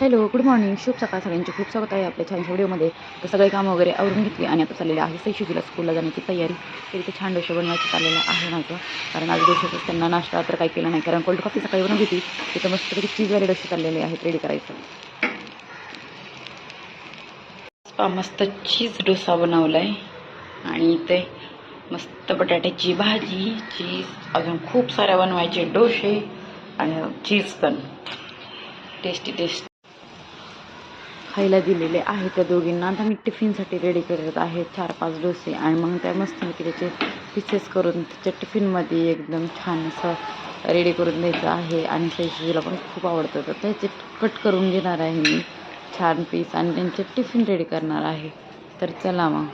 Hello good morning. शुभ सकाळ सगळ्यांची. खूप स्वागत आहे आपल्या छान व्हिडिओमध्ये. तर सगळे कामं वगैरे आवरून घेतली आणि आता चाललेलं आहे सैशुजीला स्कूलला जाण्याची तयारी. तर इथे छान डोसे बनवायचं चाललेलं आहे माझं. कारण आज डोशाच त्यांना नाश्ता तर काही केला नाही. कारण कोल्ड कॉफी सकाळी बनवली होती. तिथं मस्त तरी चीजवाले डोसे चाललेले आहेत रेडी करायचं. मस्त चीज डोसा बनवला आहे आणि इथे मस्त बटाट्याची भाजी चीज अजून खूप साऱ्या बनवायचे डोसे आणि चीज पण. टेस्टी टेस्ट खायला दिलेले आहे त्या दोघींना. आता मी टिफिनसाठी रेडी करत आहे चार पाच डोसे आणि मग त्या मस्त की त्याचे पीसेस करून त्याच्या टिफिनमध्ये एकदम छान असं रेडी करून द्यायचं आहे. आणि शैशीला पण खूप आवडतं. तर त्याचे कट करून घेणार आहे मी छान पीस आणि त्यांचे टिफिन रेडी करणार आहे. तर चला मग.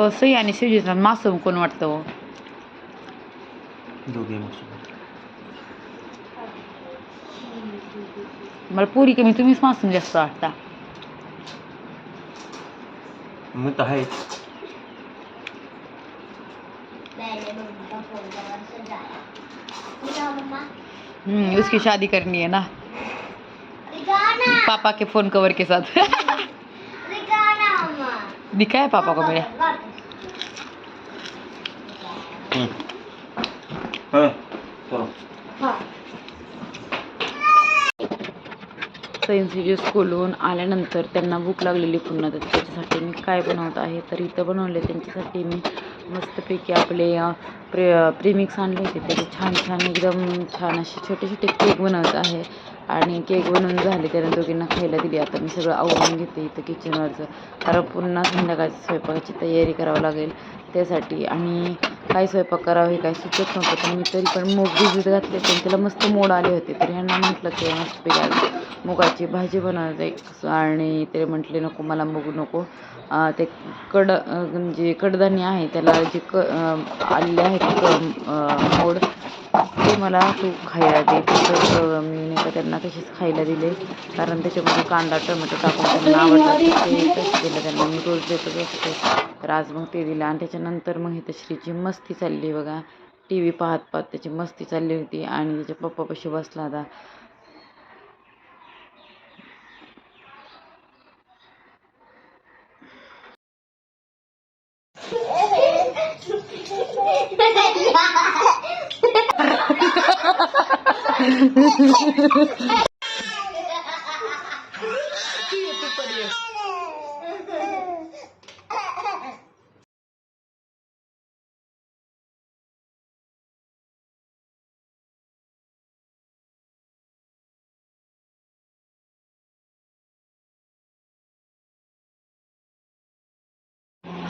आणि शिवजीचा मासूम कोण वाटतं? दोघे मला पुरी कमी तुम्हीच मासूम जास्त वाटता मग तर आहेच हम्म, उसकी शादी करनी है ना पापा के फ़ोन कवर के साथ दिखा है पापा को मेरे हं. हं, चलो सैन्सीचे स्कूलहून आल्यानंतर त्यांना भूक लागलेली पुन्हा तर त्याच्यासाठी मी काय बनवत आहे तर इथं बनवले त्यांच्यासाठी मी मस्तपैकी आपले प्रे प्रीमिक्स आणले होते. त्याचे छान छान एकदम छान असे छोटे छोटे केक बनवत आहे. आणि केक बनवून झाले त्यानं दोघींना खायला दिली. आता मी सगळं आवरून घेते इथं किचनवरचं कारण पुन्हा संध्याकाळच्या स्वयंपाकाची तयारी करावं लागेल त्यासाठी. आणि काय स्वयंपाक करावा हे काय सुचत नव्हतं पण मी तरी पण मूग भिजत घातले पण त्याला मस्त मोड आले होते. तर ह्यांना म्हटलं की मस्त आज मुगाची भाजी बनवायचं आणि ते म्हटले नको मला मूग नको. ते कड जे म्हणजे कडधान्य आहे त्याला जे क आलेले आहेत मोड ते मला तू खायला दे. तर मी नाही का त्यांना तसेच खायला दिले. कारण त्याच्यामध्ये कांदा टोमॅटो टाकून त्यांना आवडतात. ते तसं दिलं त्यांना. मी रोज देतच असते. तर आज मग ते दिलं. आणि त्याच्यानंतर मग हे श्रीची मस्ती चालली बघा. टी व्ही पाहत पाहत त्याची मस्ती चालली होती. आणि त्याच्या पप्पापाशी बसला होता.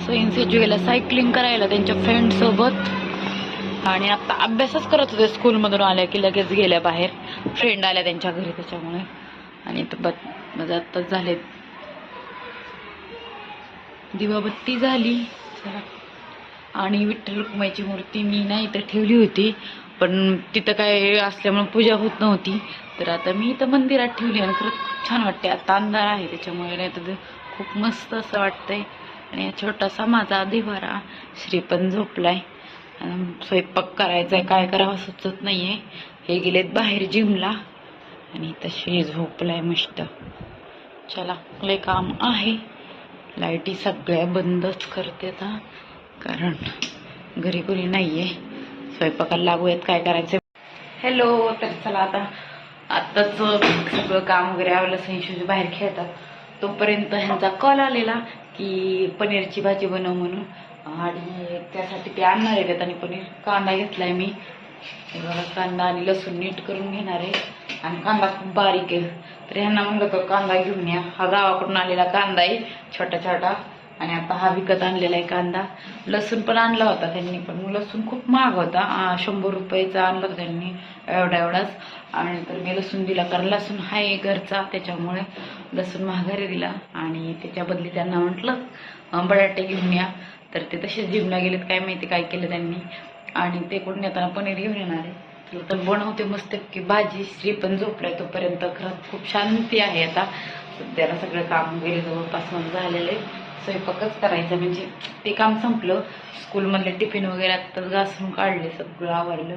सो इन्सिजू सायकलिंग करायला त्यांच्या फ्रेंडसोबत आणि आता अभ्यासच करत होते. स्कूलमधून आल्या की लगेच गेल्या बाहेर. फ्रेंड आल्या त्यांच्या घरी त्याच्यामुळे. आणि तर माझं आत्ताच झाले दिवाबत्ती झाली. आणि विठ्ठल रुक्माईची मूर्ती मी नाही इथं ठेवली होती. पण तिथं काय असल्यामुळे पूजा होत नव्हती. तर आता मी इथं मंदिरात ठेवली आणि खरंच खूप छान वाटते. आता अंधार आहे त्याच्यामुळे नाही तर खूप मस्त असं वाटतंय. आणि छोटासा माझा देवारा श्रीपण झोपलाय. स्वयंपाक करायचा आहे काय करावं सुचत नाही आहे हे गेलेत बाहेर जिमला. आणि तशी झोपलाय मस्त. चला लय काम आहे. लाईटी सगळ्या बंदच करते आता. कारण घरी कोणी नाही आहे स्वयंपाकाला लागूयात काय करायचं हॅलो तर चला आता. आत्ताच सगळं काम वगैरे आवडलं संशोजी बाहेर खेळतात. तोपर्यंत ह्यांचा कॉल आलेला की पनीरची भाजी बनव म्हणून. आणि त्यासाठी ते आणणार आहे त्यात आणि पनीर कांदा घेतलाय मी. बघा कांदा आणि लसूण नीट करून घेणार आहे. आणि कांदा खूप बारीक आहे. तर ह्यांना म्हणलं तर कांदा घेऊन या. हा गावाकडून आलेला कांदा आहे छोटा छोटा. आणि आता हा विकत आणलेला आहे कांदा. लसूण पण आणला होता त्यांनी पण लसूण खूप महाग होता. शंभर रुपयाचा आणला होता त्यांनी एवढा एवढाच. आणि तर मी लसूण दिला कारण लसूण आहे घरचा त्याच्यामुळे लसूण महागारी दिला आणि त्याच्या बदली त्यांना म्हटलं बटाटे घेऊन या. तर ते तसेच जिमला गेलेत काय माहिती काय केलं त्यांनी. आणि ते कोण येताना पनीर घेऊन येणार आहे. तर बनवते मस्त की भाजी श्री पण झोपलाय तोपर्यंत. खरंच खूप शांती आहे आता. सध्याला सगळं काम वगैरे जवळपास झालेलं आहे. स्वयंपाकच करायचं म्हणजे ते काम संपलं. स्कूलमधले टिफिन वगैरे आत्ताच घासून काढले सगळं आवडलं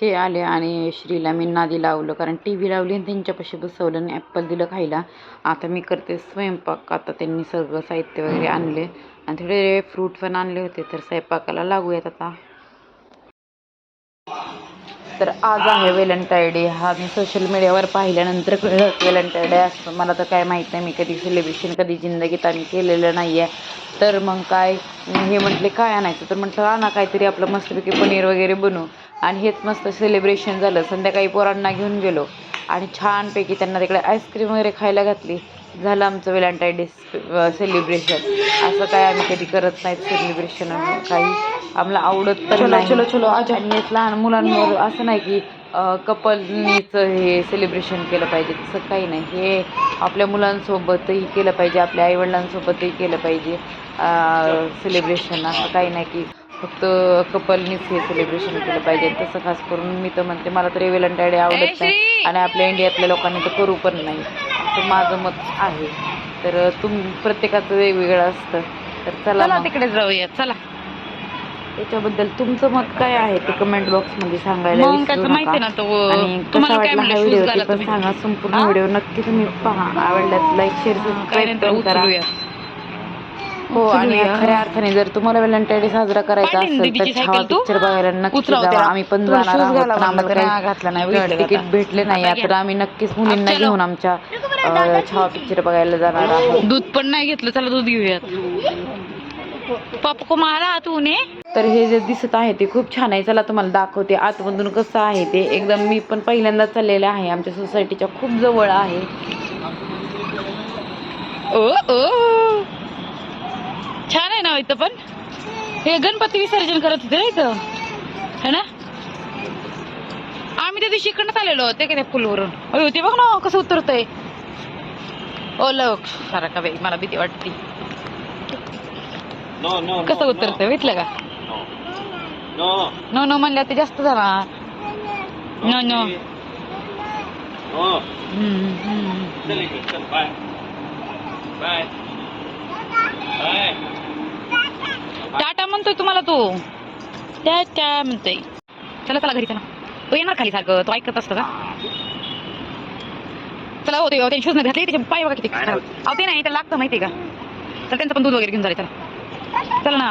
हे आले आणि श्रीला मी नादी लावलं कारण टी व्ही लावली आणि त्यांच्यापाशी बसवलं आणि ॲप्पल दिलं खायला. आता मी करते स्वयंपाक आता त्यांनी सगळं साहित्य वगैरे आणले आणि थोडे फ्रूट पण आणले होते तर स्वयंपाकाला लागूयात आता. तर आज आहे व्हॅलेंटाईन डे हा मी सोशल मीडियावर पाहिल्यानंतर कळलं व्हॅलेंटाईन डे असतो मला तर काय माहीत नाही मी कधी सेलिब्रेशन कधी जिंदगीत आम्ही केलेलं नाही आहे तर मग काय हे म्हटले काय आणायचं? तर म्हटलं आणा काहीतरी आपलं मस्तपैकी पनीर वगैरे बनवू. आणि हेच मस्त सेलिब्रेशन झालं. संध्याकाळी पोरांना घेऊन गेलो आणि छानपैकी त्यांना तिकडे आईस्क्रीम वगैरे खायला घातली. झालं आमचं व्हॅलेंटाईन डे सेलिब्रेशन असं काय आम्ही कधी करत नाहीत सेलिब्रेशन काही आम्हाला आवडत तर नाही. चलो चलो आणि हेच लहान मुलांवर असं नाही की कपलनीच हे सेलिब्रेशन केलं पाहिजे. तसं काही नाही. हे आपल्या मुलांसोबतही केलं पाहिजे. आपल्या आईवडिलांसोबतही केलं पाहिजे. सेलिब्रेशन असं काही नाही की फक्त कपलनीच हे सेलिब्रेशन केलं पाहिजे. तसं खास करून मी तर म्हणते मला तर व्हॅलेंटाईन डे आवडत नाही. आणि आपल्या इंडियातल्या लोकांनी तर करू पण नाही. असं माझं मत आहे. तर तुम प्रत्येकाचं वेगवेगळं असतं. तर चला तिकडे जाऊया. चला. त्याच्याबद्दल तुमचं मत काय आहे ते कमेंट बॉक्समध्ये सांगायला आणि कसा वाटला हा व्हिडिओ ते पण. सांगा. संपूर्ण? व्हिडिओ नक्की तुम्ही पहा. आवडल्यास लाईक शेअर सबस्क्राईब करा. हो आणि. खऱ्या अर्थाने जर तुम्हाला व्हॅलेंटाईन डे साजरा करायचा असेल तर छावा? पिक्चर बघायला नक्की जावा. आम्ही पण जाणार आहोत. पण आम्हाला काही घातला नाही, बघितलं तिकीट. भेटले नाही आता तर आम्ही नक्कीच मुलींना. घेऊन आमच्या छावा पिक्चर बघायला जाणार आहोत. दूध पण नाही घेतलं चला दूध घेऊयात. पप्पा मारा तूने तर हे जे दिसत आहे ते खूप छान आहे. चला तुम्हाला दाखवते आतमधून कसं आहे ते. एकदम मी पण पहिल्यांदा चाललेलं आहे. आमच्या सोसायटीच्या खूप जवळ आहे. ओ ओ. छान आहे ना इथं पण. हे गणपती विसर्जन करत होते ना इथं? है ना? आम्ही त्या दिवशी इकडनं आलेलो ते का त्या पुलवरून. अयो ते बघ ना कसं उतरतंय. ओ लक सारा का बाई मला भीती वाटते. नो नो कसं उतरतंय भेटलं का? नो नो नो म्हणल्या ते जास्त जाणार no no bye bye tata म्हणतोय तुम्हाला तो. टाटा म्हणतोय? चला चला घरी चला. तो येणार खाली सारखं. तो ऐकत असतं का? चला हो ते त्यांनी शूज नाही घातले. त्याचे पाय बघा किती. नाही अहो ते नाही त्याला लागतं माहितीये का? तर त्यांचं पण दूध वगैरे घेऊन झाले चला. चला ना.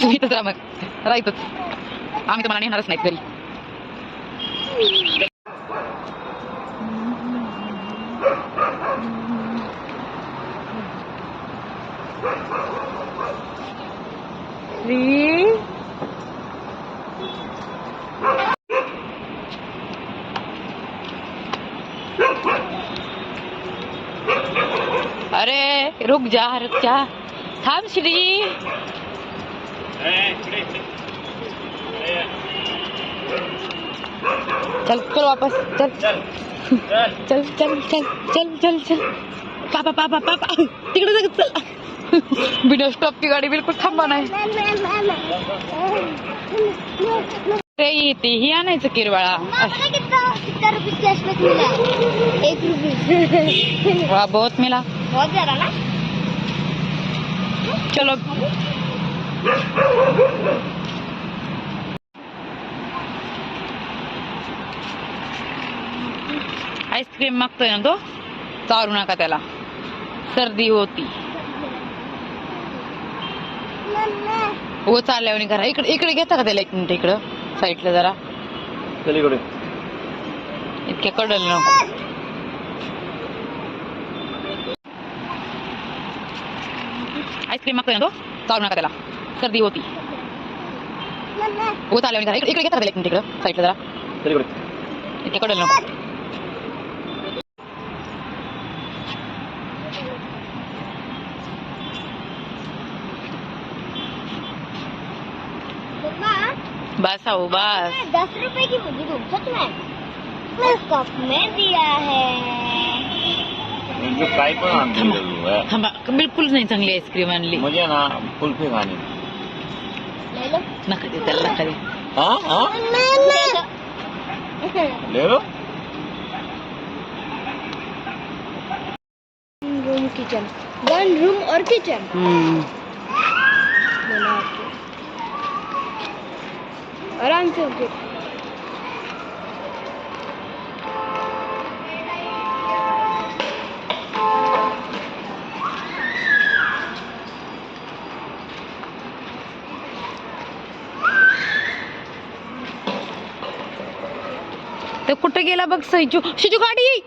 तुम्ही राहा मग. राहतच आम्ही तुम्हाला नेणारच नाहीत घरी श्री अरे रुक जा रुक जा. थांब श्री. चल चल वापस. चल. चल चल चल चल चल चल. पापा पापा पापा. तिकडे जाग चल. बिना स्टॉपची गाडी बिलकुल थांबा नाही. ते येते ही आणायचं किरवाळा. एक रुपीस वा बहुत मिला. बहुत ज्यादा ना? चलो। आईस्क्रीम मागतोय ना तो? चारू नका त्याला. सर्दी होती. हो चालल्यावर करा इकडे इकडे घेता का त्याला एक मिनिट इकडं? साईडला जरा. इतक्या कडल न आईस्क्रीम मागतोय ना तो? चालू नका त्याला. सर्दी होती. हो करा इकडे घेता का इकडं. साईडला जरा. कडल नको. बस आओ बस. दस रुपए की मुझे दूध सच में मैं कप में दिया है. जो काय पण आणतो थांबा बिलकुल नाही चांगली आईस्क्रीम आणली म्हणजे ना कुल्फी खाणी नका दे त्याला नका दे हाँ हाँ। ले लो। रूम किचन वन रूम और किचन हम्म. आराम से कुठं गेला बघ सैजू? शिजू गाडी